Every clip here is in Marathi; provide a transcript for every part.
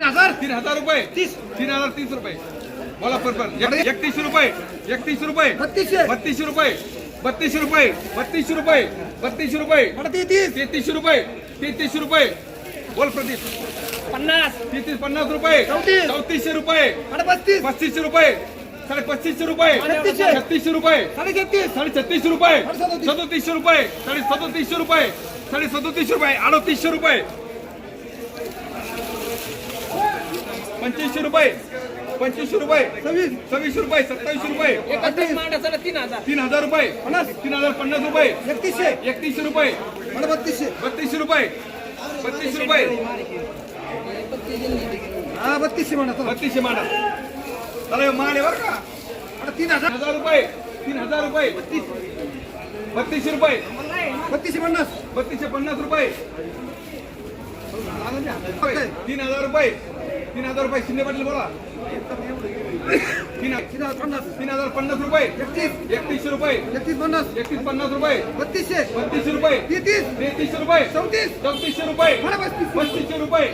हजार. तीन हजार रुपये. तीस. तीन हजार तीस रुपये. बोला पर एकतीसशे रुपये. एकतीसशे रुपये. बत्तीसशे. बत्तीसशे रुपये. बत्तीसशे रुपये. बत्तीसशे रुपये. बत्तीसशे रुपये. तेहतीस. तेहतीसशे रुपये. तेहतीसशे रुपये. बोल प्रदीप. पन्नास. तेहतीस पन्नास रुपये. चौतीस. चौतीसशे रुपये. पस्तीस पस्तीसशे रुपये. साडे पस्तीसशे रुपये छत्तीसशे. रुपये. साडे छत्तीस साडे छत्तीसशे रुपये. सदोतीसशे रुपये. साडे सदोतीसशे रुपये. साडे सदोतीसशे रुपये. अडोतीसशे रुपये. पंच्याऐंशी रुपये. पंच्याऐंशी रुपये. सव्वीस सव्वीसशे रुपये सत्तावीसशे रुपये. अठ्ठावीस. तीन हजार. रुपये. पन्नास तीन हजार पन्नास रुपये. एकतीसशे. एकतीसशे रुपये. मला बत्तीसशे. बत्तीसशे रुपये. बत्तीसशे रुपये. हा बत्तीसशे म्हणा. बत्तीसशे माडा. चला मान आहे बरं का? तीन हजार. हजार रुपये. तीन हजार रुपये. बत्तीसशे रुपये. बत्तीसशे पन्नास. बत्तीसशे पन्नास रुपये. तीन हजार रुपये. तीन हजार रुपये शिंदे पाटील बोला. तीन पन्नास. तीन हजार पन्नास रुपये. एकतीस. एकतीसशे रुपये. एकतीस पन्नास. एकतीस पन्नास रुपये. बत्तीसशे. बत्तीसशे रुपये. तेहतीस. तेहतीसशे रुपये. चौतीस. चौतीसशे रुपये. पस्तीस. पस्तीसशे रुपये.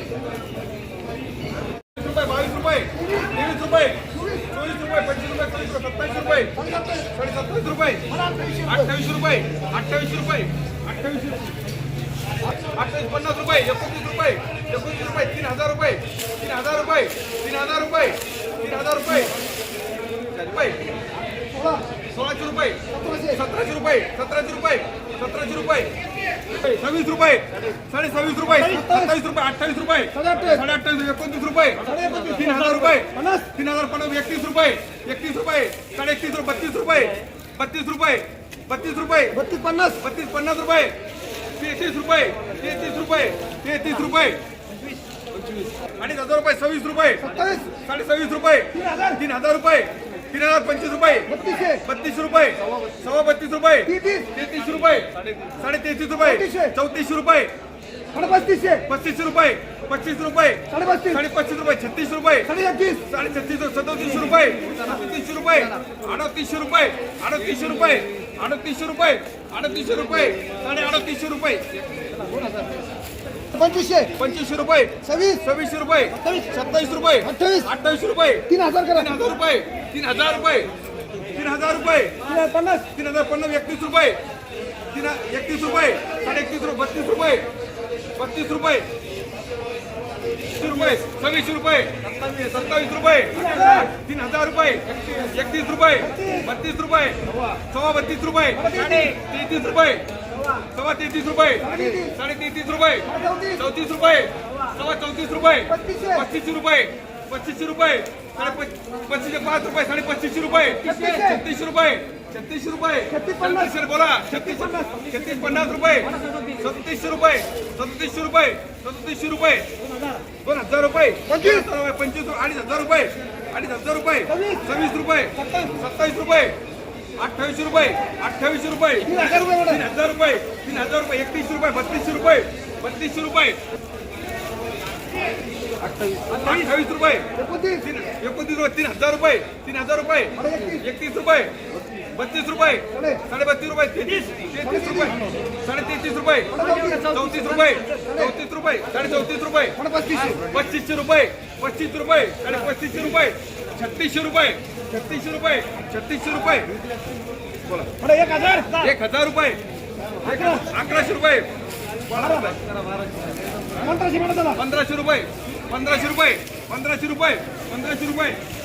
रुपये बावीस रुपये. तेवीस रुपये. चोवीस रुपये पंचवीस रुपये रुपये सत्तावीस रुपये. साडे सत्तावीस रुपये. अठ्ठावीस रुपये. अठ्ठावीस रुपये. अठ्ठावीस अठ्ठावीस पन्नास रुपये एकोणतीस रुपये एकोणतीस रुपये तीन हजार रुपये तीन हजार रुपये तीन हजार रुपये तीन हजार रुपये रुपये सोळा सोळाशे रुपये सतराशे रुपये सतराशे रुपये सतराशे रुपये सव्वीस रुपये साडे सव्वीस रुपये सत्तावीस रुपये अठ्ठावीस रुपये साडे अठ्ठावीस. एकोणतीस रुपये. तीन हजार रुपये तीन हजार पन्नास एकतीस रुपये एकतीस रुपये साडे एकतीस रुपये बत्तीस रुपये बत्तीस रुपये बत्तीस रुपये बत्तीस पन्नास बत्तीस पन्नास रुपये तेहतीस रुपये तेहतीस रुपये तेहतीस रुपये. अडीच हजार रुपये सव्वीस रुपये. साडे सव्वीस रुपये. तीन हजार. रुपये. तीन हजार पंचवीस रुपये. बत्तीस रुपये. सव्वा बत्तीस रुपये. तेहतीस. रुपये. साडे तेहतीस रुपये. चौतीसशे रुपये. मला पस्तीसशे पस्तीसशे रुपये पच्चीस रुपये. साडे पस्तीस साडे पस्तीस रुपये छत्तीस रुपये. साडे एकतीस साडे छत्तीस सदोतीसशे रुपये सदोतीसशे रुपये अडतीसशे रुपये अडतीसशे रुपये अडतीसशे रुपये अडतीसशे रुपये साडे अडतीसशे रुपये. पंचवीसशे. पंचवीसशे रुपये. सव्वीस. सव्वीसशे रुपये. सत्तावीस सत्तावीस रुपये. अठ्ठावीस. अठ्ठावीस रुपये. तीन हजार करा. तीन हजार रुपये. तीन हजार रुपये. तीन हजार रुपये. तीन हजार पन्नास. तीन हजार पन्नास एकतीस रुपये. तीन एकतीस रुपये. साडे एकतीस रुपये बत्तीस रुपये. बत्तीस रुपये. तीस रुपये सव्वीस रुपये. सत्तावीस रुपये. तीन हजार रुपये. एकतीस रुपये. बत्तीस रुपये. सव्वा बत्तीस रुपये. तेहतीस रुपये. सव्वा तेहतीस रुपये. साडे तेहतीस रुपये. चौतीस रुपये. सव्वा चौतीस रुपये. पस्तीसशे. रुपये. पस्तीसशे रुपये. साडे पस्तीसशे पाच रुपये. साडे पस्तीसशे रुपये. छत्तीसशे रुपये. छत्तीसशे रुपये. छत्तीस पन्नास. बोला. छत्तीस छत्तीस पन्नास. रुपये. सदतीसशे रुपये. सदतीसशे रुपये. सदतीसशे रुपये. दोन हजार रुपये. पंचवीस. रुपये. पंचवीस अडीच हजार रुपये. अडीच हजार रुपये. सव्वीस. रुपये. सत्तावीस रुपये. अठ्ठावीसशे रुपये. अठ्ठावीसशे रुपये. तीन हजार रुपये तीन हजार रुपये. तीन हजार रुपये. एकतीसशे रुपये. बत्तीसशे रुपये. बत्तीसशे रुपये. अठ्ठावीस. रुपये. एकोणतीस. एकोणतीस रुपये. तीन हजार रुपये. तीन हजार रुपये. एकतीस रुपये. बत्तीस रुपये. साडे बत्तीस रुपये. तेहतीस. तेहतीस रुपये. साडे तेहतीस रुपये. चौतीस रुपये. चौतीस रुपये. साडे चौतीस रुपये पस्तीसशे. रुपये. पस्तीस रुपये. साडे पस्तीसशे रुपये. छत्तीसशे रुपये. छत्तीसशे रुपये. छत्तीसशे रुपये. बोला. एक हजार. एक हजार रुपये. अकराशे रुपये. पंधराशे रुपये. पंधराशे रुपये. पंधराशे रुपये. पंधराशे रुपये.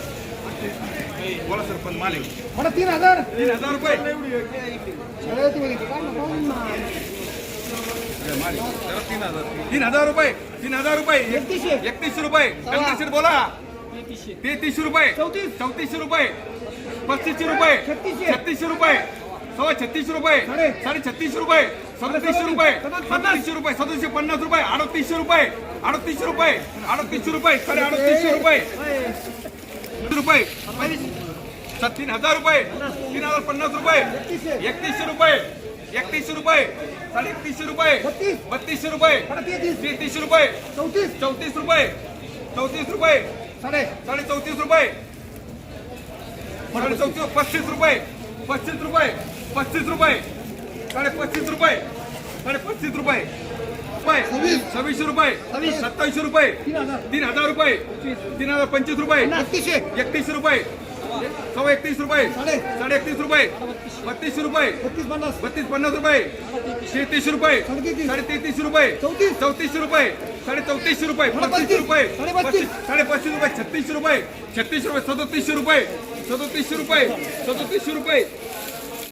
बोला सर पण मालिक मला तीन हजार. तीन हजार रुपये. तीन हजार. रुपये. तीन हजार रुपये. एकतीसशे. एकतीसशे रुपये. बोला. तेहतीसशे. रुपये. चौतीस. चौतीसशे रुपये. पस्तीसशे रुपये. छत्तीसशे. रुपये. सव्वा छत्तीसशे रुपये. साडे. छत्तीसशे रुपये. सदतीसशे रुपये. सदतीसशे. रुपये. सदतीसशे पन्नास रुपये. अडतीसशे रुपये. अडतीसशे रुपये. अडतीसशे रुपये. साडे अडतीसशे रुपये. रुपये तीन हजार रुपये तीन हजार पन्नास रुपये. एकतीसशे रुपये एकतीसशे रुपये. साडे एकतीसशे रुपये बत्तीस. बत्तीसशे रुपये. तेहतीसशे रुपये. चौतीस. चौतीस रुपये. चौतीस रुपये. साडे साडे चौतीस रुपये. साडे चौतीस पस्तीस रुपये. पस्तीस रुपये. पस्तीस रुपये. साडे पस्तीस रुपये. साडे पस्तीस रुपये. रुपये. सव्वीसशे रुपये. सत्तावीसशे रुपये. तीन हजार. रुपये. तीन हजार पंचवीस रुपये. एकतीसशे. रुपये. सव्वा एकतीस रुपये. साडे- एकतीस. रुपये. बत्तीसशे रुपये. बत्तीस पन्नास. रुपये. तेहतीसशे रुपये. साडे तेहतीसशे रुपये. चौतीस. चौतीसशे रुपये. साडे चौतीसशे रुपये. पस्तीस. रुपये. साडे पस्तीस. रुपये. छत्तीसशे रुपये. छत्तीसशे रुपये. सदोतीसशे रुपये. सदोतीसशे रुपये. सदोतीसशे रुपये.